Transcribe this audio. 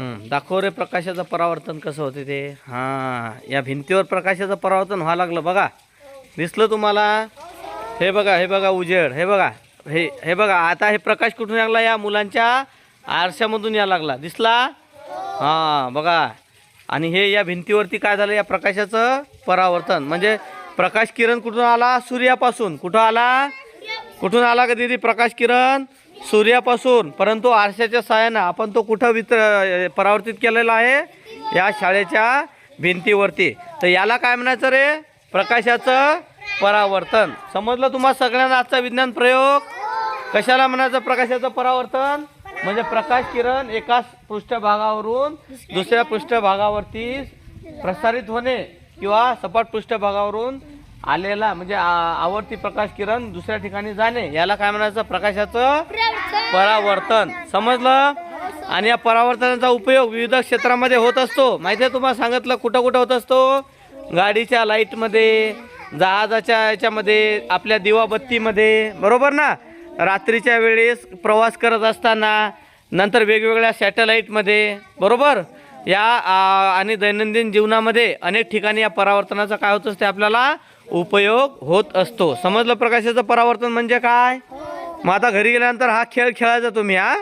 दाखव रे प्रकाशाचं परावर्तन कसं होते ते? हां या भिंतीवर प्रकाशाचं परावर्तन व्हावं लागलं. बघा दिसलं तुम्हाला? हे बघा हे बघा उजेड. हे बघा हे हे बघा आता हे प्रकाश कुठून लागला? या मुलांच्या आरशामधून या लागला. दिसला? हां बघा. आणि हे या भिंतीवरती काय झालं? या प्रकाशाचं परावर्तन. म्हणजे प्रकाश किरण कुठून आला? सूर्यापासून. कुठं आला? कुठून आला का दिदी? प्रकाश किरण? सूर्यापासून परंतु आरशाच्या सहाय्यानं आपण तो कुठं वितर परावर्तित केलेला आहे? या शाळेच्या भिंतीवरती. तर याला काय म्हणायचं रे? प्रकाशाचं परावर्तन. समजलं तुम्हा सगळ्यांना आजचा विज्ञान प्रयोग? कशाला म्हणायचं प्रकाशाचं परावर्तन? म्हणजे प्रकाश किरण एकाच पृष्ठभागावरून दुसऱ्या पृष्ठभागावरती प्रसारित होणे किंवा सपाट पृष्ठभागावरून आलेला म्हणजे आ- आवर्ती प्रकाश किरण दुसऱ्या ठिकाणी जाणे. याला काय म्हणायचं? प्रकाशाचं परावर्तन. समजलं? आणि या परावर्तनाचा उपयोग विविध क्षेत्रामध्ये होत असतो. माहिती आहे तुम्हाला सांगितलं कुठं कुठं होत असतो? गाडीच्या लाईटमध्ये जहाजाच्या याच्यामध्ये आपल्या दिवाबत्तीमध्ये. बरोबर ना? रात्रीच्या वेळेस प्रवास करत असताना नंतर वेगवेगळ्या सॅटेलाईटमध्ये. बरोबर? या आणि दैनंदिन जीवनामध्ये अनेक ठिकाणी या परावर्तनाचा काय होत असते? आपल्याला उपयोग होत असतो. समजलं प्रकाशाचं परावर्तन म्हणजे काय? मग आता घरी गेल्यानंतर हा खेळ खेळायचा तुम्ही हा?